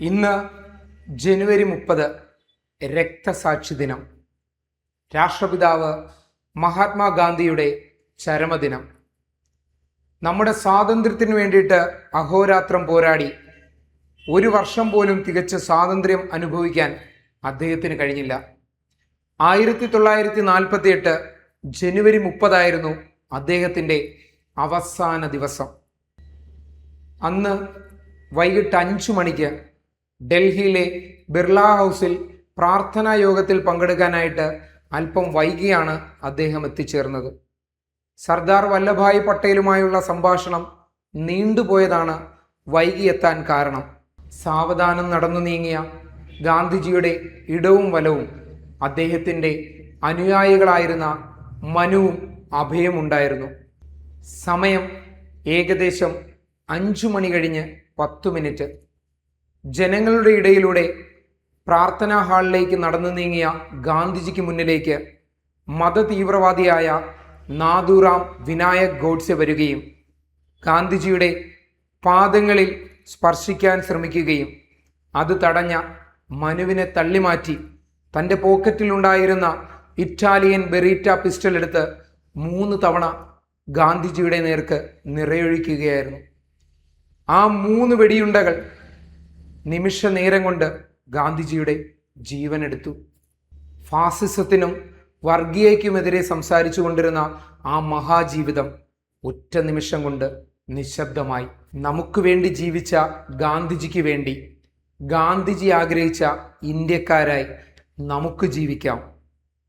ഇന്ന് ജനുവരി മുപ്പത് രക്തസാക്ഷി ദിനം. രാഷ്ട്രപിതാവ് മഹാത്മാഗാന്ധിയുടെ ചരമദിനം. നമ്മുടെ സ്വാതന്ത്ര്യത്തിന് വേണ്ടിയിട്ട് അഹോരാത്രം പോരാടി ഒരു വർഷം പോലും തികച്ച സ്വാതന്ത്ര്യം അനുഭവിക്കാൻ അദ്ദേഹത്തിന് കഴിഞ്ഞില്ല. ആയിരത്തി തൊള്ളായിരത്തി നാൽപ്പത്തി എട്ട് ജനുവരി മുപ്പതായിരുന്നു അദ്ദേഹത്തിന്റെ അവസാന ദിവസം. അന്ന് വൈകിട്ട് അഞ്ചു മണിക്ക് ഡൽഹിയിലെ ബിർള ഹൗസിൽ പ്രാർത്ഥനാ യോഗത്തിൽ പങ്കെടുക്കാനായിട്ട് അല്പം വൈകിയാണ് അദ്ദേഹം എത്തിച്ചേർന്നത്. സർദാർ വല്ലഭായ് പട്ടേലുമായുള്ള സംഭാഷണം നീണ്ടുപോയതാണ് വൈകിയെത്താൻ കാരണം. സാവധാനം നടന്നു നീങ്ങിയ ഗാന്ധിജിയുടെ ഇടവും വലവും അദ്ദേഹത്തിന്റെ അനുയായികളായിരുന്ന മനുവും അഭയമുണ്ടായിരുന്നു. സമയം ഏകദേശം അഞ്ചു മണി കഴിഞ്ഞ് പത്തു മിനിറ്റ്. ജനങ്ങളുടെ ഇടയിലൂടെ പ്രാർത്ഥനാ ഹാളിലേക്ക് നടന്നു നീങ്ങിയ ഗാന്ധിജിക്ക് മുന്നിലേക്ക് മതതീവ്രവാദിയായ നാദുറാം വിനായക് ഗോഡ്സെ വരികയും ഗാന്ധിജിയുടെ പാദങ്ങളിൽ സ്പർശിക്കാൻ ശ്രമിക്കുകയും അത് തടഞ്ഞ മനുവിനെ തള്ളിമാറ്റി തന്റെ പോക്കറ്റിലുണ്ടായിരുന്ന ഇറ്റാലിയൻ ബെറീറ്റ പിസ്റ്റൾ എടുത്ത് മൂന്ന് തവണ ഗാന്ധിജിയുടെ നേർക്ക് നിറയൊഴിക്കുകയായിരുന്നു. ആ മൂന്ന് വെടിയുണ്ടകൾ നിമിഷ നേരം കൊണ്ട് ഗാന്ധിജിയുടെ ജീവനെടുത്തു. ഫാസിസത്തിനും വർഗീയയ്ക്കുമെതിരെ സംസാരിച്ചു കൊണ്ടിരുന്ന ആ മഹാജീവിതം ഒറ്റ നിമിഷം കൊണ്ട് നിശബ്ദമായി. നമുക്ക് വേണ്ടി ജീവിച്ച ഗാന്ധിജിക്ക് വേണ്ടി ഗാന്ധിജി ആഗ്രഹിച്ച ഇന്ത്യക്കാരായി നമുക്ക് ജീവിക്കാം.